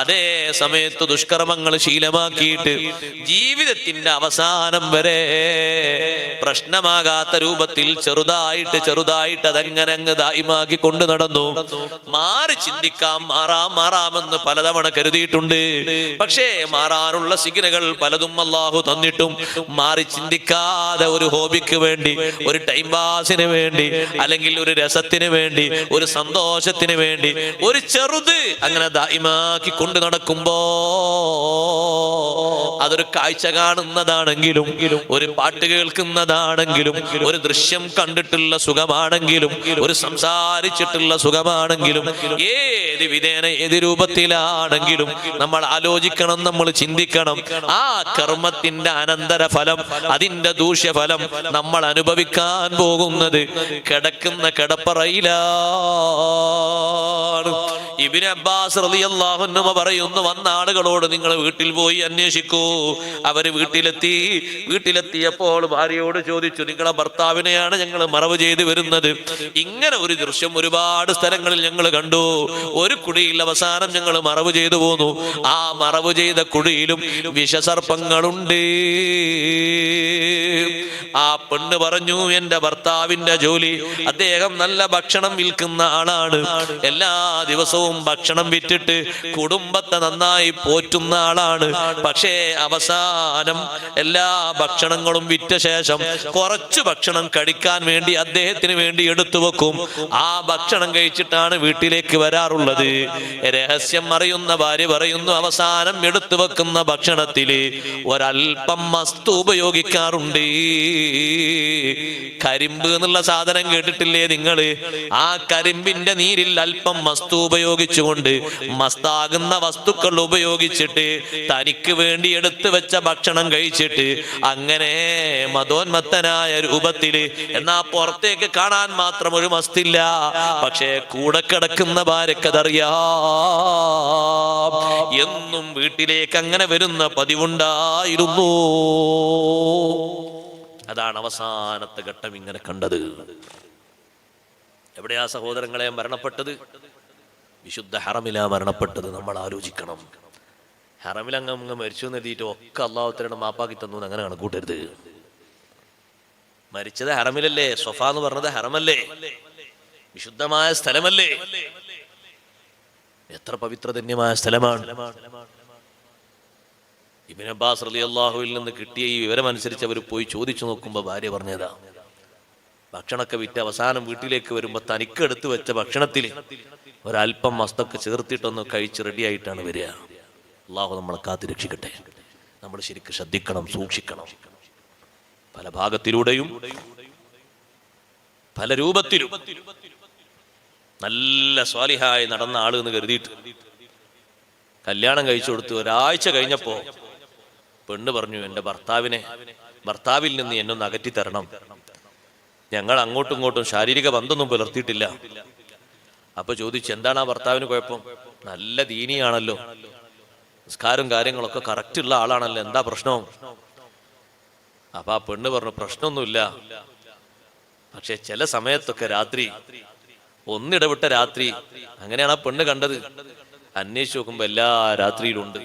അതേ സമയത്ത് ദുഷ്കർമ്മങ്ങൾ ശീലമാക്കിയിട്ട് ജീവിതത്തിന്റെ അവസാനം വരെ പ്രശ്നമാകാത്ത രൂപത്തിൽ ചെറുതായിട്ട് ചെറുതായിട്ട് അതങ്ങനെ അങ്ങ് ദായിമാക്കി കൊണ്ട് നടന്നു. മാറി ചിന്തിക്കാം മാറാം മാറാമെന്ന് പലതവണ കരുതിയിട്ടുണ്ട്. പക്ഷേ മാറാനുള്ള സിഗ്നകൾ പലതും അള്ളാഹു തന്നിട്ടും മാറി ചിന്തിക്കാതെ ഒരു ഹോബിക്ക് വേണ്ടി ഒരു ടൈം പാസിന് വേണ്ടി അല്ലെങ്കിൽ ഒരു രസത്തിന് വേണ്ടി ഒരു സന്തോഷത്തിന് വേണ്ടി ഒരു ചെറുത് അങ്ങനെ ദായിമാക്കി കൊണ്ട് നടക്കുമ്പോ അതൊരു കാഴ്ച കാണുന്നതാണെങ്കിലും ഒരു പാട്ട് കേൾക്കുന്നതാണെങ്കിലും ഒരു ദൃശ്യം കണ്ടിട്ടുള്ള സുഖമാണെങ്കിലും ഒരു സംസാരിച്ചിട്ടുള്ള സുഖമാണെങ്കിലും ഏത് വിധേന ഏത് രൂപത്തിലാണെങ്കിലും നമ്മൾ ആലോചിക്കണം നമ്മൾ ചിന്തിക്കണം. ആ കർമ്മത്തിന്റെ അനന്തര ഫലം അതിന്റെ ദൂഷ്യഫലം നമ്മൾ അനുഭവിക്കാൻ പോകുന്നത് കിടക്കുന്ന കിടപ്പറയിലാണ് ഇബിന് അബ്ബാസ് റളിയല്ലാഹു അൻഹു പറയുന്നു വന്ന ആളുകളോട് നിങ്ങൾ വീട്ടിൽ പോയി അന്വേഷിക്കൂ. അവർ വീട്ടിലെത്തി വീട്ടിലെത്തിയപ്പോൾ ഭാര്യയോട് ചോദിച്ചു നിങ്ങളെ ഭർത്താവിനെയാണ് ഞങ്ങൾ മറവ് ചെയ്ത് വരുന്നത്. ഇങ്ങനെ ഒരു ദൃശ്യം ഒരുപാട് സ്ഥലങ്ങളിൽ ഞങ്ങൾ കണ്ടു. ഒരു കുടിയിൽ അവസാനം ഞങ്ങൾ മറവ് ചെയ്തു പോന്നു. ആ മറവ് ചെയ്ത കുടിയിലും വിഷസർപ്പങ്ങളുണ്ട്. ആ പെണ്ണ് പറഞ്ഞു എന്റെ ഭർത്താവിന്റെ ജോലി അദ്ദേഹം നല്ല ഭക്ഷണം വിൽക്കുന്ന ആളാണ്. എല്ലാ ദിവസവും ഭക്ഷണം വിറ്റിട്ട് കുടുംബത്തെ നന്നായി പോറ്റുന്ന ആളാണ്. പക്ഷേ അവസാനം എല്ലാ ഭക്ഷണങ്ങളും വിറ്റ ശേഷം കുറച്ച് ഭക്ഷണം കഴിക്കാൻ വേണ്ടി അദ്ദേഹത്തിന് വേണ്ടി എടുത്തു വെക്കും. ആ ഭക്ഷണം കഴിച്ചിട്ടാണ് വീട്ടിലേക്ക് വരാറുള്ളത്. രഹസ്യം അറിയുന്ന ഭാര്യ പറയുന്നു അവസാനം എടുത്തു വെക്കുന്ന ഭക്ഷണത്തിൽ ഒരൽപ്പം മസ്തു ഉപയോഗിക്കാറുണ്ട്. കരിമ്പ് എന്നുള്ള സാധനം കേട്ടിട്ടില്ലേ നിങ്ങൾ? ആ കരിമ്പിന്റെ നീരിൽ അല്പം മസ്തു ഉപയോഗിച്ചുകൊണ്ട് മസ്താകുന്ന വസ്തുക്കൾ ഉപയോഗിച്ചിട്ട് തനിക്ക് വേണ്ടി എടുത്തു വെച്ച ഭക്ഷണം കഴിച്ചിട്ട് അങ്ങനെ മതോന്മത്തനായ രൂപത്തിൽ എന്നാ പുറത്തേക്ക് കാണാൻ മാത്രം ഒരു മസ്തില്ല. പക്ഷേ കൂടെ കിടക്കുന്ന ഭാര്യക്കതറിയാം എന്നും വീട്ടിലേക്ക് അങ്ങനെ വരുന്ന പതിവുണ്ടായിരുന്നു. അതാണ് അവസാനത്തെ ഘട്ടം ഇങ്ങനെ കണ്ടത്. എവിടെയാ സഹോദരങ്ങളെ മരണപ്പെട്ടത്? വിശുദ്ധ ഹറമില മരണപ്പെട്ടത് നമ്മൾ ആലോചിക്കണം. ഹറമിലങ്ങ് അങ്ങ് മരിച്ചു എന്ന് എഴുതിയിട്ട് ഒക്കെ അള്ളാഹുത്തരുടെ മാപ്പാക്കി തന്നു അങ്ങനെ കണക്കൂട്ടരുത് മരിച്ചത് ഹറമിലല്ലേ? സൊഫ എന്ന് പറഞ്ഞത് ഹറമല്ലേ? വിശുദ്ധമായ സ്ഥലമല്ലേ? എത്ര പവിത്രധന്യമായ സ്ഥലമാണ്. ഇബിൻ അബ്ബാസ് റലി അള്ളാഹുവിൽ നിന്ന് കിട്ടിയ ഈ വിവരം അനുസരിച്ച് അവർ പോയി ചോദിച്ചു നോക്കുമ്പോൾ ഭാര്യ പറഞ്ഞതാ. ഭക്ഷണമൊക്കെ വിറ്റ് അവസാനം വീട്ടിലേക്ക് വരുമ്പോൾ തനിക്കെടുത്ത് വെച്ച ഭക്ഷണത്തിൽ ഒരല്പം മസ്തൊക്കെ ചേർത്തിട്ടൊന്ന് കഴിച്ച് റെഡിയായിട്ടാണ് വരിക. അള്ളാഹു നമ്മളെ കാത്തു രക്ഷിക്കട്ടെ. നമ്മൾ ശരിക്കും ശ്രദ്ധിക്കണം സൂക്ഷിക്കണം. പല ഭാഗത്തിലൂടെയും പല രൂപത്തിലും നല്ല സ്വാലിഹായി നടന്ന ആൾ എന്ന് കരുതിയിട്ട് കല്യാണം കഴിച്ചു കൊടുത്ത് ഒരാഴ്ച കഴിഞ്ഞപ്പോ പെണ്ണ് പറഞ്ഞു എന്റെ ഭർത്താവിനെ ഭർത്താവിൽ നിന്ന് എന്നൊന്ന് അകറ്റി തരണം ഞങ്ങൾ അങ്ങോട്ടും ഇങ്ങോട്ടും ശാരീരിക ബന്ധമൊന്നും പുലർത്തിയിട്ടില്ല. അപ്പൊ ചോദിച്ചു എന്താണ് ആ ഭർത്താവിന് കുഴപ്പം? നല്ല ദീനിയാണല്ലോ. നിസ്കാരം കാര്യങ്ങളൊക്കെ കറക്റ്റ് ഉള്ള ആളാണല്ലോ. എന്താ പ്രശ്നം? അപ്പൊ ആ പെണ്ണ് പറഞ്ഞു പ്രശ്നമൊന്നുമില്ല. പക്ഷെ ചില സമയത്തൊക്കെ രാത്രി ഒന്നിടവിട്ട രാത്രി അങ്ങനെയാണ് ആ പെണ്ണ് കണ്ടത്. അന്വേഷിച്ച് നോക്കുമ്പോ എല്ലാ രാത്രിയിലും ഉണ്ട്.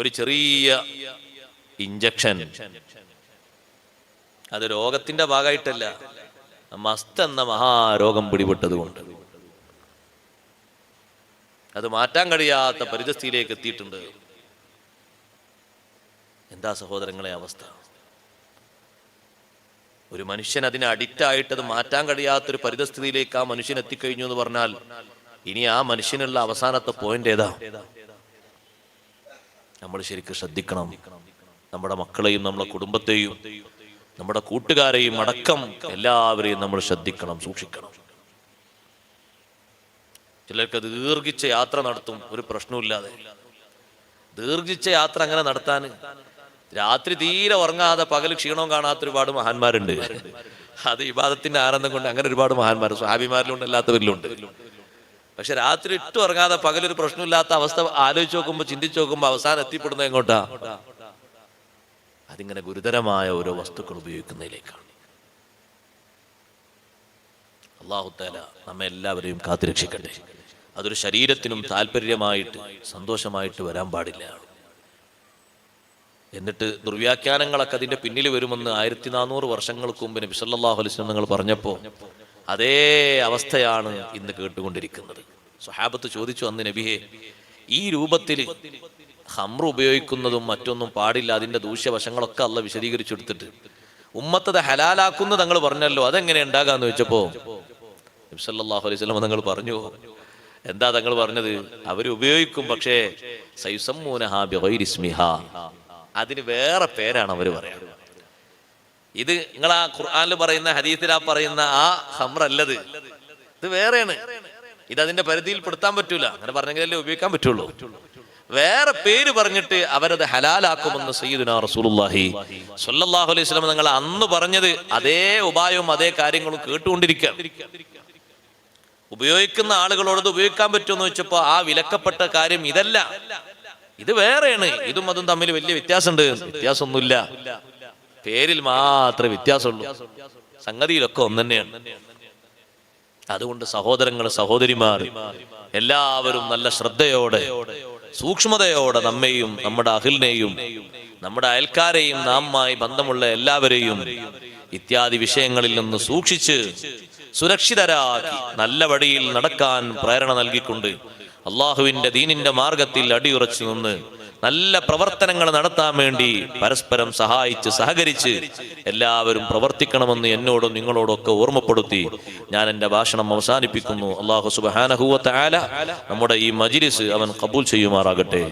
ഒരു ചെറിയ ഇഞ്ചക്ഷൻ അത് രോഗത്തിന്റെ ഭാഗമായിട്ടല്ല. മസ്ത് എന്ന മഹാരോഗം പിടിപെട്ടതുകൊണ്ട്. അത് മാറ്റാൻ കഴിയാത്ത പരിതസ്ഥിതിയിലേക്ക് എത്തിയിട്ടുണ്ട്. എന്താ സഹോദരങ്ങളെ അവസ്ഥ? ഒരു മനുഷ്യൻ അതിന് അഡിക്റ്റ് ആയിട്ട് അത് മാറ്റാൻ കഴിയാത്തൊരു പരിതസ്ഥിതിയിലേക്ക് ആ മനുഷ്യൻ എത്തിക്കഴിഞ്ഞു എന്ന് പറഞ്ഞാൽ ഇനി ആ മനുഷ്യനുള്ള അവസാനത്തെ പോയിന്റ് ഏതാ? നമ്മൾ ശരിക്കും ശ്രദ്ധിക്കണം. നമ്മുടെ മക്കളെയും നമ്മുടെ കുടുംബത്തെയും നമ്മുടെ കൂട്ടുകാരെയും അടക്കം എല്ലാവരെയും നമ്മൾ ശ്രദ്ധിക്കണം സൂക്ഷിക്കണം. ചിലർക്ക് ദീർഘിച്ച യാത്ര നടത്തും ഒരു പ്രശ്നമില്ലാതെ ദീർഘിച്ച യാത്ര അങ്ങനെ നടത്താൻ രാത്രി തീരെ ഉറങ്ങാതെ പകൽ ക്ഷീണവും കാണാത്ത ഒരുപാട് മഹാന്മാരുണ്ട്. അത് ഇബാദത്തിന്റെ ആനന്ദം കൊണ്ട് അങ്ങനെ ഒരുപാട് മഹാന്മാർ സ്വാഭിമാരിലുണ്ട് അല്ലാത്തവരിലുണ്ട്. പക്ഷെ രാത്രി ഇട്ടു ഉറങ്ങാതെ പകലൊരു പ്രശ്നമില്ലാത്ത അവസ്ഥ ആലോചിച്ച് നോക്കുമ്പോൾ ചിന്തിച്ച് നോക്കുമ്പോൾ അവസാനം എത്തിപ്പെടുന്നത് എങ്ങോട്ടാ? അതിങ്ങനെ ഗുരുതരമായ ഓരോ വസ്തുക്കൾ ഉപയോഗിക്കുന്നതിലേക്കാണ്. അള്ളാഹുത്താല നമ്മെ എല്ലാവരെയും കാത്തുരക്ഷിക്കട്ടെ അതൊരു ശരീരത്തിനും താല്പര്യമായിട്ട് സന്തോഷമായിട്ട് വരാൻ പാടില്ല. എന്നിട്ട് ദുർവ്യാഖ്യാനങ്ങളൊക്കെ അതിന്റെ പിന്നിൽ വരുമെന്ന് ആയിരത്തി നാനൂറ് വർഷങ്ങൾക്ക് മുമ്പ് നബി സല്ലല്ലാഹു അലൈഹി വസല്ലം നിങ്ങൾ പറഞ്ഞപ്പോൾ അതേ അവസ്ഥയാണ് ഇന്ന് കേട്ടുകൊണ്ടിരിക്കുന്നത്. സ്വഹാബത്ത് ചോദിച്ചു അന്ന് നബിയെ ഈ രൂപത്തിൽ ഹമ്ര ഉപയോഗിക്കുന്നതും മറ്റൊന്നും പാടില്ല. അതിന്റെ ദൂഷ്യവശങ്ങളൊക്കെ അല്ല വിശദീകരിച്ചെടുത്തിട്ട്. ഉമ്മത്തത് ഹലാലാക്കുന്ന തങ്ങൾ പറഞ്ഞല്ലോ. അതെങ്ങനെ ഉണ്ടാകാന്ന് വെച്ചപ്പോ നബി സല്ലല്ലാഹു അലൈഹി വസല്ലം തങ്ങൾ പറഞ്ഞു എന്താ തങ്ങൾ പറഞ്ഞത്? അവർ ഉപയോഗിക്കും പക്ഷേ അതിന് വേറെ പേരാണ് അവർ പറയുന്നത് ഇത് നിങ്ങൾ ആ ഖുർആാനിൽ പറയുന്ന ഹദീസിൽ ആ പറയുന്ന ആ ഹമ്രല്ലത് ഇത് വേറെയാണ്. ഇത് അതിന്റെ പരിധിയിൽ പെടുത്താൻ പറ്റൂല. അങ്ങനെ പറഞ്ഞെങ്കിലല്ലേ ഉപയോഗിക്കാൻ പറ്റുള്ളൂ. വേറെ പേര് പറഞ്ഞിട്ട് അവരത് ഹലാലാക്കുമെന്ന് സയ്യിദുന റസൂലുള്ളാഹി സല്ലല്ലാഹു അലൈഹി വസല്ലം നിങ്ങൾ അന്ന് പറഞ്ഞത് അതേ ഉപായവും അതേ കാര്യങ്ങളും കേട്ടുകൊണ്ടിരിക്കുക ഉപയോഗിക്കുന്ന ആളുകളോട് ഉപയോഗിക്കാൻ പറ്റുമെന്ന് വെച്ചപ്പോ ആ വിലക്കപ്പെട്ട കാര്യം ഇതല്ല. ഇത് വേറെയാണ്. ഇതും അതും തമ്മിൽ വലിയ വ്യത്യാസമുണ്ട്. വ്യത്യാസമൊന്നുമില്ല. പേരിൽ മാത്രമേ വ്യത്യാസമുള്ളൂ. സംഗതിയിലൊക്കെ ഒന്ന് തന്നെയാണ് അതുകൊണ്ട് സഹോദരങ്ങൾ സഹോദരിമാർ എല്ലാവരും നല്ല ശ്രദ്ധയോടെ സൂക്ഷ്മതയോടെ നമ്മെയും നമ്മുടെ അഖിലിനെയും നമ്മുടെ അയൽക്കാരെയും നാമായി ബന്ധമുള്ള എല്ലാവരെയും ഇത്യാദി വിഷയങ്ങളിൽ നിന്ന് സൂക്ഷിച്ച് സുരക്ഷിതരാക്കി നല്ല വഴിയിൽ നടക്കാൻ പ്രേരണ നൽകിക്കൊണ്ട് അള്ളാഹുവിന്റെ ദീനിന്റെ മാർഗത്തിൽ അടിയുറച്ചു നിന്ന് നല്ല പ്രവർത്തനങ്ങൾ നടത്താൻ വേണ്ടി പരസ്പരം സഹായിച്ച് സഹകരിച്ച് എല്ലാവരും പ്രവർത്തിക്കണമെന്ന് എന്നോടും നിങ്ങളോടൊക്കെ ഓർമ്മപ്പെടുത്തി ഞാൻ എന്റെ ഭാഷണം അവസാനിപ്പിക്കുന്നു. അള്ളാഹു സുബാനഹുവ നമ്മുടെ ഈ മജിലിസ് അവൻ കബൂൽ ചെയ്യുമാറാകട്ടെ.